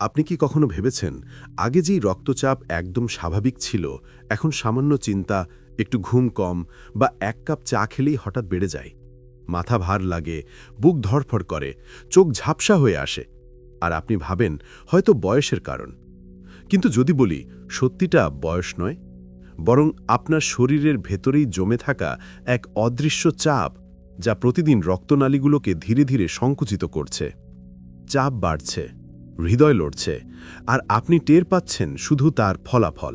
আপনি কি কখনো ভেবেছেন, আগে যেই রক্তচাপ একদম স্বাভাবিক ছিল, এখন সামান্য চিন্তা, একটু ঘুম কম বা এক কাপ চা খেলেই হঠাৎ বেড়ে যায়? মাথা ভার লাগে, বুক ধরফর করে, চোখ ঝাপসা হয়ে আসে। আর আপনি ভাবেন, হয়তো বয়সের কারণ। কিন্তু যদি বলি, সত্যিটা বয়স নয়, বরং আপনার শরীরের ভেতরেই জমে থাকা এক অদৃশ্য চাপ যা প্রতিদিন রক্তনালীগুলোকে ধীরে ধীরে সংকুচিত করছে। চাপ বাড়ছে। হৃদয় লড়ছে, আর আপনি টের পাচ্ছেন শুধু তার ফলাফল।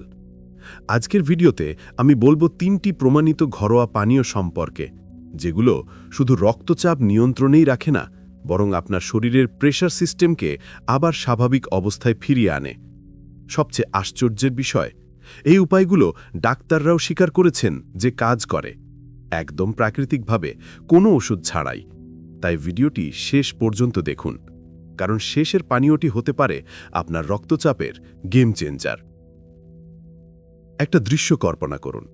আজকের ভিডিওতে আমি বলব তিনটি প্রমাণিত ঘরোয়া পানীয় সম্পর্কে, যেগুলো শুধু রক্তচাপ নিয়ন্ত্রণেই রাখে না, বরং আপনার শরীরের প্রেশার সিস্টেমকে আবার স্বাভাবিক অবস্থায় ফিরিয়ে আনে। সবচেয়ে আশ্চর্যের বিষয়, এই উপায়গুলো ডাক্তাররাও স্বীকার করেছেন যে কাজ করে। একদম প্রাকৃতিকভাবে কোনো ওষুধ ছাড়াই। তাই ভিডিওটি শেষ পর্যন্ত দেখুন। কারণ শেষের পানীয়টি হতে পারে আপনার রক্তচাপের গেম চেঞ্জার একটা দৃশ্য কল্পনা করুন।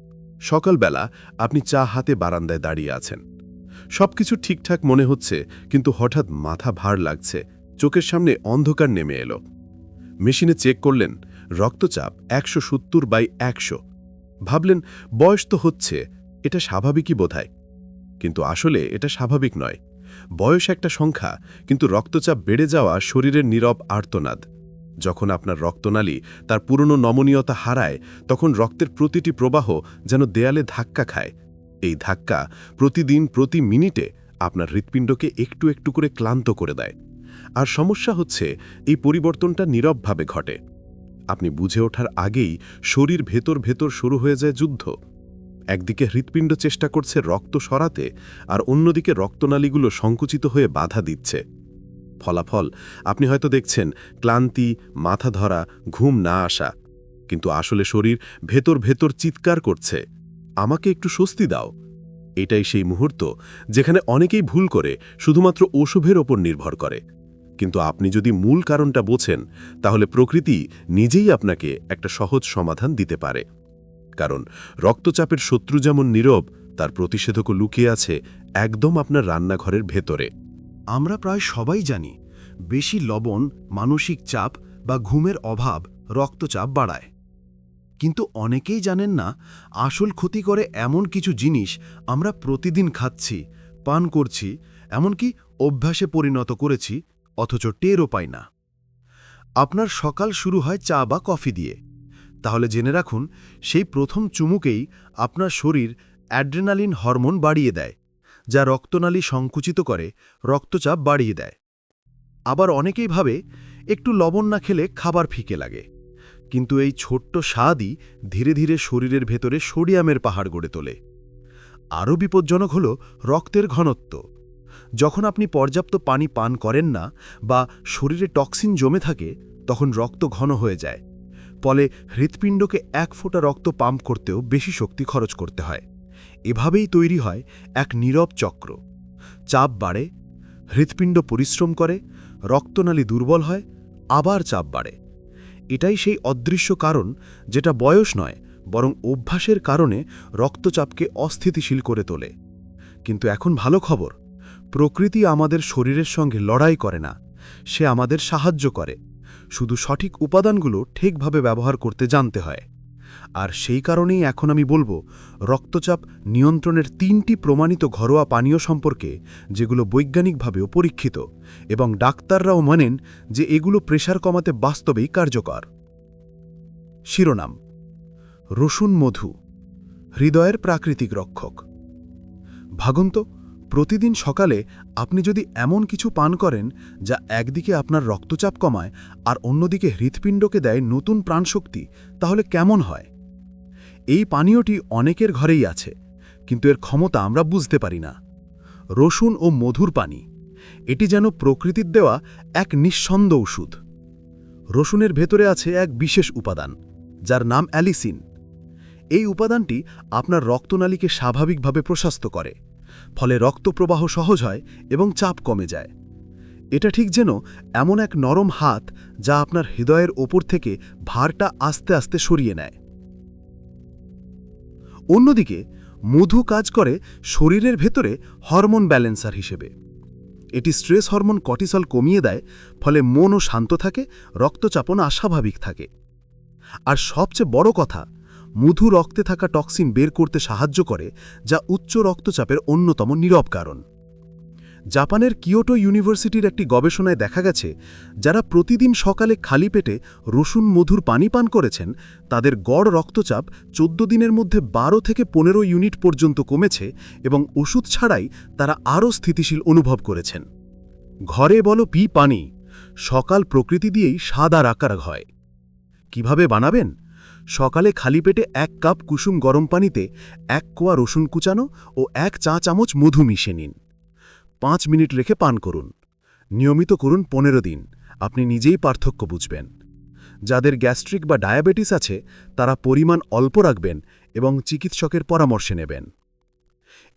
সকালবেলা আপনি চা হাতে বারান্দায় দাঁড়িয়ে আছেন। সবকিছু ঠিকঠাক মনে হচ্ছে, কিন্তু হঠাৎ মাথা ভার লাগছে। চোখের সামনে অন্ধকার নেমে এলো। মেশিনে চেক করলেন, রক্তচাপ একশো সত্তর বাই একশো। ভাবলেন, বয়স তো হচ্ছে, এটা স্বাভাবিকই বোধহয়। কিন্তু আসলে এটা স্বাভাবিক নয়। বয়স একটা সংখ্যা, কিন্তু রক্তচাপ বেড়ে যাওয়া শরীরের নীরব আর্তনাদ। যখন আপনার রক্তনালী তার পুরনো নমনীয়তা হারায়, তখন রক্তের প্রতিটি প্রবাহ যেন দেয়ালে ধাক্কা খায়। এই ধাক্কা প্রতিদিন প্রতি মিনিটে আপনার হৃৎপিণ্ডকে একটু একটু করে ক্লান্ত করে দেয়। আর সমস্যা হচ্ছে, এই পরিবর্তনটা নীরবভাবে ঘটে। আপনি বুঝে ওঠার আগেই শরীর ভেতর ভেতর শুরু হয়ে যায় যুদ্ধ। একদিকে হৃৎপিণ্ড চেষ্টা করছে রক্ত সরাতে আর অন্যদিকে রক্তনালীগুলো সংকুচিত হয়ে বাধা দিচ্ছে। ফলাফল, আপনি হয়তো দেখছেন, ক্লান্তি, মাথা ধরা, ঘুম না আসা। কিন্তু আসলে শরীর ভেতর ভেতর চিৎকার করছে। আমাকে একটু স্বস্তি দাও। এটাই সেই মুহূর্ত যেখানে অনেকেই ভুল করে, শুধুমাত্র ওষুধের ওপর নির্ভর করে। কিন্তু আপনি যদি মূল কারণটা বোঝেন, তাহলে প্রকৃতি নিজেই আপনাকে একটা সহজ সমাধান দিতে পারে। কারণ রক্তচাপের শত্রু যেমন নীরব, তার প্রতিষেধকও লুকিয়ে আছে একদম আপনার রান্নাঘরের ভেতরে। আমরা প্রায় সবাই জানি, বেশি লবণ, মানসিক চাপ বা ঘুমের অভাব রক্তচাপ বাড়ায়। কিন্তু অনেকেই জানেন না, আসল ক্ষতি করে এমন কিছু জিনিস আমরা প্রতিদিন খাচ্ছি, পান করছি, এমনকি অভ্যাসে পরিণত করেছি, অথচ টেরও পাই না। আপনার সকাল শুরু হয় চা বা কফি দিয়ে। তাহলে জেনে রাখুন, সেই প্রথম চুমুকেই আপনার শরীর অ্যাড্রেনালিন হরমোন বাড়িয়ে দেয়, যা রক্তনালী সংকুচিত করে, রক্তচাপ বাড়িয়ে দেয়। আবার অনেকেই ভাবে, একটু লবণ না খেলে খাবার ফিকে লাগে। কিন্তু এই ছোট্ট স্বাদই ধীরে ধীরে শরীরের ভেতরে সোডিয়ামের পাহাড় গড়ে তোলে। আরও বিপজ্জনক হল রক্তের ঘনত্ব। যখন আপনি পর্যাপ্ত পানি পান করেন না বা শরীরে টক্সিন জমে থাকে, তখন রক্ত ঘন হয়ে যায়। ফলে হৃৎপিণ্ডকে এক ফোঁটা রক্ত পাম্প করতেও বেশি শক্তি খরচ করতে হয়। এভাবেই তৈরি হয় এক নীরব চক্র। চাপ বাড়ে, হৃৎপিণ্ড পরিশ্রম করে, রক্তনালী দুর্বল হয়, আবার চাপ বাড়ে। এটাই সেই অদৃশ্য কারণ যেটা বয়স নয়, বরং অভ্যাসের কারণে রক্তচাপকে অস্থিতিশীল করে তোলে। কিন্তু এখন ভালো খবর, প্রকৃতি আমাদের শরীরের সঙ্গে লড়াই করে না, সে আমাদের সাহায্য করে। শুধু সঠিক উপাদানগুলো ঠিকভাবে ব্যবহার করতে জানতে হয়। আর সেই কারণেই এখন আমি বলব, রক্তচাপ নিয়ন্ত্রণের তিনটি প্রমাণিত ঘরোয়া পানীয় সম্পর্কে, যেগুলো বৈজ্ঞানিকভাবেও পরীক্ষিত এবং ডাক্তাররাও মানেন যে এগুলো প্রেশার কমাতে বাস্তবেই কার্যকর। শিরোনাম, রসুন মধু, হৃদয়ের প্রাকৃতিক রক্ষক। ভাগন্ত প্রতিদিন সকালে আপনি যদি এমন কিছু পান করেন যা একদিকে আপনার রক্তচাপ কমায় আর অন্যদিকে হৃৎপিণ্ডকে দেয় নতুন প্রাণশক্তি, তাহলে কেমন হয়? এই পানীয়টি অনেকের ঘরেই আছে, কিন্তু এর ক্ষমতা আমরা বুঝতে পারি না। রসুন ও মধুর পানি, এটি যেন প্রকৃতির দেওয়া এক নিঃসন্দ ওষুধ। রসুনের ভেতরে আছে এক বিশেষ উপাদান, যার নাম অ্যালিসিন। এই উপাদানটি আপনার রক্তনালীকে স্বাভাবিকভাবে প্রশস্ত করে। ফলে রক্তপ্রবাহ সহজ হয় এবং চাপ কমে যায়। এটা ঠিক যেন এমন এক নরম হাত যা আপনার হৃদয়ের ওপর থেকে ভারটা আস্তে আস্তে সরিয়ে নেয়। অন্যদিকে, মধু কাজ করে শরীরের ভেতরে হরমোন ব্যালেন্সার হিসেবে। এটি স্ট্রেস হরমোন কটিসল কমিয়ে দেয়, ফলে মনও শান্ত থাকে রক্তচাপন অস্বাভাবিক থাকে। আর সবচেয়ে বড় কথা মধু রক্তে থাকা টক্সিন বের করতে সাহায্য করে, যা উচ্চ রক্তচাপের অন্যতম নীরব কারণ। জাপানের কিয়োটো ইউনিভার্সিটির একটি গবেষণায় দেখা গেছে, যারা প্রতিদিন সকালে খালি পেটে রসুন মধুর পানি পান করেছেন, তাদের গড় রক্তচাপ চোদ্দ দিনের মধ্যে বারো থেকে পনেরো ইউনিট পর্যন্ত কমেছে এবং ওষুধ ছাড়াই তারা আরও স্থিতিশীল অনুভব করেছেন। ঘরে বলো পি পানি, সকাল প্রকৃতি দিয়েই সাদা আকার হয়। কীভাবে বানাবেন? সকালে খালি পেটে এক কাপ কুসুম গরম পানিতে এক কোয়া রসুন কুচানো ও এক চা চামচ মধু মিশে নিন। পাঁচ মিনিট রেখে পান করুন। নিয়মিত করুন পনেরো দিন। আপনি নিজেই পার্থক্য বুঝবেন। যাদের গ্যাস্ট্রিক বা ডায়াবেটিস আছে, তারা পরিমাণ অল্প রাখবেন এবং চিকিৎসকের পরামর্শে নেবেন।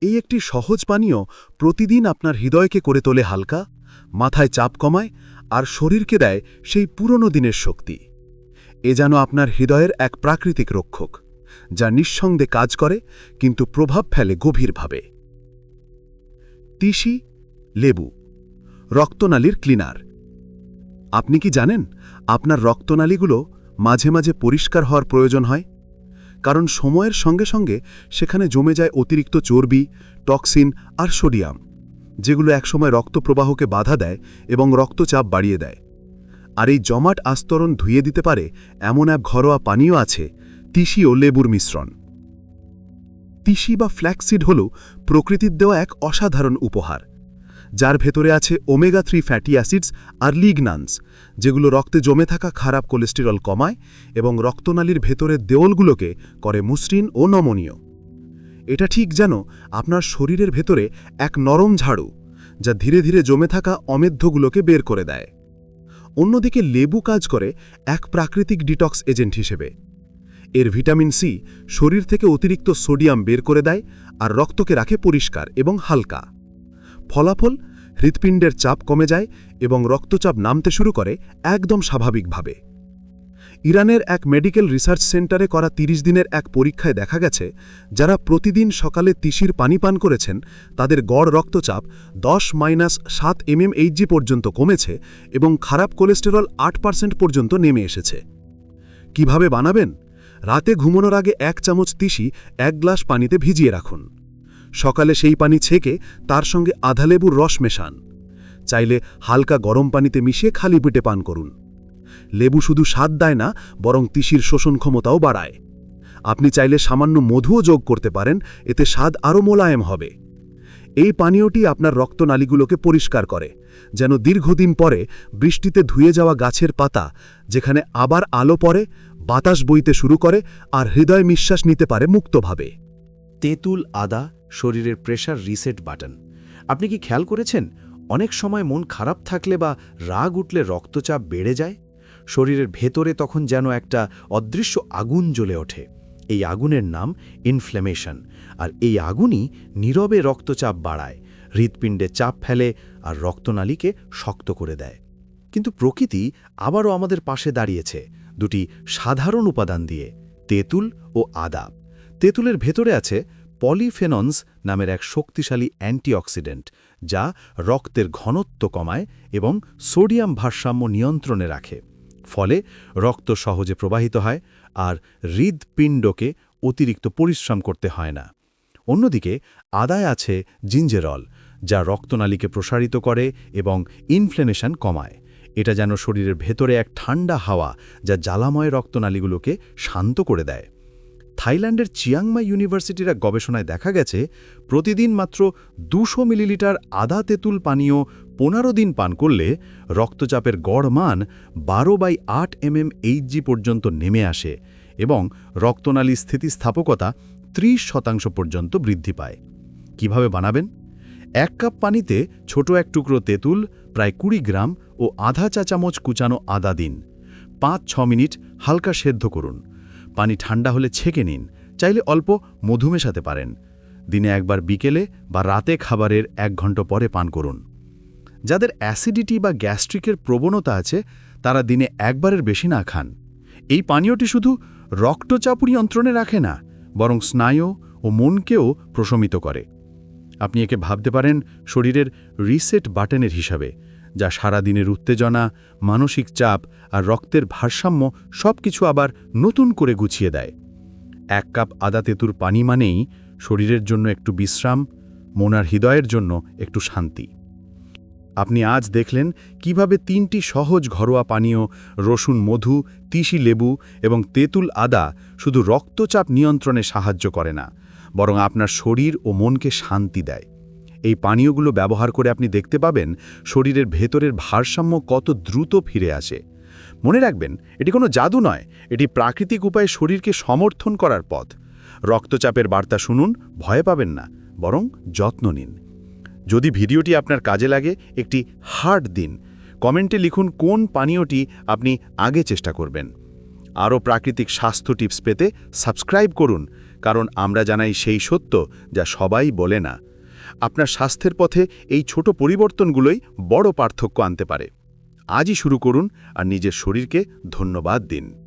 এই একটি সহজ পানীয় প্রতিদিন আপনার হৃদয়কে করে তোলে হালকা, মাথায় চাপ কমায় আর শরীরকে দেয় সেই পুরনো দিনের শক্তি। এ যেন আপনার হৃদয়ের এক প্রাকৃতিক রক্ষক, যা নিঃসন্দেহে কাজ করে, কিন্তু প্রভাব ফেলে গভীরভাবে। তিসি, লেবু, রক্তনালীর ক্লিনার। আপনি কি জানেন, আপনার রক্তনালীগুলো মাঝে মাঝে পরিষ্কার হওয়ার প্রয়োজন হয়? কারণ সময়ের সঙ্গে সঙ্গে সেখানে জমে যায় অতিরিক্ত চর্বি, টক্সিন আর সোডিয়াম, যেগুলো একসময় রক্তপ্রবাহকে বাধা দেয় এবং রক্তচাপ বাড়িয়ে দেয়। আর এই জমাট আস্তরণ ধুয়ে দিতে পারে এমন এক ঘরোয়া পানীয় আছে, তিসি ও লেবুর মিশ্রণ। তিসি বা ফ্ল্যাক্সিড হল প্রকৃতির দেওয়া এক অসাধারণ উপহার, যার ভেতরে আছে ওমেগা থ্রি ফ্যাটি অ্যাসিডস আর লিগনান্স, যেগুলো রক্তে জমে থাকা খারাপ কোলেস্টেরল কমায় এবং রক্তনালীর ভেতরের দেওলগুলোকে করে মসৃণ ও নমনীয়। এটা ঠিক যেন আপনার শরীরের ভেতরে এক নরম ঝাড়ু, যা ধীরে ধীরে জমে থাকা অমেধ্যগুলোকে বের করে দেয়। অন্যদিকে লেবু কাজ করে এক প্রাকৃতিক ডিটক্স এজেন্ট হিসেবে। এর ভিটামিন সি শরীর থেকে অতিরিক্ত সোডিয়াম বের করে দেয় আর রক্তকে রাখে পরিষ্কার এবং হালকা। ফলাফল, হৃৎপিণ্ডের চাপ কমে যায় এবং রক্তচাপ নামতে শুরু করে একদম স্বাভাবিকভাবে। ইরানের এক মেডিকেল রিসার্চ সেন্টারে করা ৩০ দিনের এক পরীক্ষায় দেখা গেছে, যারা প্রতিদিন সকালে তিসির পানি পান করেছেন, তাদের গড় রক্তচাপ দশ মাইনাস সাত এমএমএইচজি পর্যন্ত কমেছে এবং খারাপ কোলেস্টেরল আট পার্সেন্ট পর্যন্ত নেমে এসেছে। কীভাবে বানাবেন? রাতে ঘুমানোর আগে এক চামচ তিসি এক গ্লাস পানিতে ভিজিয়ে রাখুন। সকালে সেই পানি ছেঁকে তার সঙ্গে আধা লেবুর রস মেশান। চাইলে হালকা গরম পানিতে মিশিয়ে খালি পেটে পান করুন। লেবু শুধু স্বাদ দেয় না, বরং তিসির শোষণ ক্ষমতাও বাড়ায়। আপনি চাইলে সামান্য মধুও যোগ করতে পারেন, এতে স্বাদ আরও মোলায়েম হবে। এই পানীয়টি আপনার রক্তনালীগুলোকে পরিষ্কার করে, যেন দীর্ঘদিন পরে বৃষ্টিতে ধুয়ে যাওয়া গাছের পাতা, যেখানে আবার আলো পড়ে, বাতাস বইতে শুরু করে আর হৃদয় নিঃশ্বাস নিতে পারে মুক্তভাবে। তেঁতুল, আদা, শরীরের প্রেশার রিসেট বাটন। আপনি কি খেয়াল করেছেন? অনেক সময় মন খারাপ থাকলে বা রাগ উঠলে রক্তচাপ বেড়ে যায়? শরীরের ভেতরে তখন যেন একটা অদৃশ্য আগুন জ্বলে ওঠে। এই আগুনের নাম ইনফ্ল্যামেশন আর এই আগুনই নীরবে রক্তচাপ বাড়ায়, হৃৎপিণ্ডে চাপ ফেলে আর রক্তনালীকে শক্ত করে দেয়। কিন্তু প্রকৃতি আবারও আমাদের পাশে দাঁড়িয়েছে, দুটি সাধারণ উপাদান দিয়ে, তেঁতুল ও আদা তেঁতুলের ভেতরে আছে পলিফেনন্স নামের এক শক্তিশালী অ্যান্টিঅক্সিডেন্ট, যা রক্তের ঘনত্ব কমায় এবং সোডিয়াম ভারসাম্য নিয়ন্ত্রণে রাখে। ফলে রক্ত সহজে প্রবাহিত হয় আর হৃদপিণ্ডকে অতিরিক্ত পরিশ্রম করতে হয় না। অন্যদিকে আদায় আছে জিঞ্জেরল, যা রক্তনালীকে প্রসারিত করে এবং ইনফ্লেমেশন কমায়। এটা যেন শরীরের ভেতরে এক ঠান্ডা হাওয়া যা জ্বালাময় রক্তনালীগুলোকে শান্ত করে দেয়। থাইল্যান্ডের চিয়াংমাই ইউনিভার্সিটির এক গবেষণায় দেখা গেছে, প্রতিদিন মাত্র দুশো মিলিলিটার আদা তেঁতুল পানীয় পনেরো দিন পান করলে রক্তচাপের গড় মান বারো বাই আট এমএম এইচজি পর্যন্ত নেমে আসে এবং রক্তনালী স্থিতিস্থাপকতা ত্রিশ শতাংশ পর্যন্ত বৃদ্ধি পায়। কীভাবে বানাবেন? এক কাপ পানিতে ছোট এক টুকরো তেঁতুল, প্রায় কুড়ি গ্রাম ও আধা চা চামচ কুচানো আদা দিন। পাঁচ ছ মিনিট হালকা সেদ্ধ করুন। পানি ঠান্ডা হলে ছেঁকে নিন, চাইলে অল্প মধু মেশাতে পারেন। দিনে একবার বিকেলে বা রাতে খাবারের এক ঘণ্টা পরে পান করুন। যাদের অ্যাসিডিটি বা গ্যাস্ট্রিকের প্রবণতা আছে, তারা দিনে একবারের বেশি না খান। এই পানীয়টি শুধু রক্তচাপ নিয়ন্ত্রণে রাখে না, বরং স্নায়ু ও মনকেও প্রশমিত করে। আপনি একে ভাবতে পারেন শরীরের রিসেট বাটনের হিসাবে, যা সারাদিনের উত্তেজনা, মানসিক চাপ আর রক্তের ভারসাম্য সব কিছু আবার নতুন করে গুছিয়ে দেয়। এক কাপ আদা তেঁতুর পানি মানেই শরীরের জন্য একটু বিশ্রাম মনার হৃদয়ের জন্য একটু শান্তি। আপনি আজ দেখলেন কীভাবে তিনটি সহজ ঘরোয়া পানীয়, রসুন মধু, তিসি লেবু এবং তেঁতুল আদা শুধু রক্তচাপ নিয়ন্ত্রণে সাহায্য করে না, বরং আপনার শরীর ও মনকে শান্তি দেয়। এই পানীয়গুলো ব্যবহার করে আপনি দেখতে পাবেন শরীরের ভেতরের ভারসাম্য কত দ্রুত ফিরে আসে। মনে রাখবেন, এটি কোনো জাদু নয়, এটি প্রাকৃতিক উপায়ে শরীরকে সমর্থন করার পথ। রক্তচাপের বার্তা শুনুন, ভয় পাবেন না, বরং যত্ন নিন। যদি ভিডিওটি আপনার কাজে লাগে, একটি হার্ট দিন। কমেন্টে লিখুন কোন পানীয়টি আপনি আগে চেষ্টা করবেন। আরও প্রাকৃতিক স্বাস্থ্য টিপস পেতে সাবস্ক্রাইব করুন, কারণ আমরা জানাই সেই সত্য যা সবাই বলে না। আপনার স্বাস্থ্যের পথে এই ছোট পরিবর্তনগুলোই বড় পার্থক্য আনতে পারে। আজই শুরু করুন আর নিজের শরীরকে ধন্যবাদ দিন।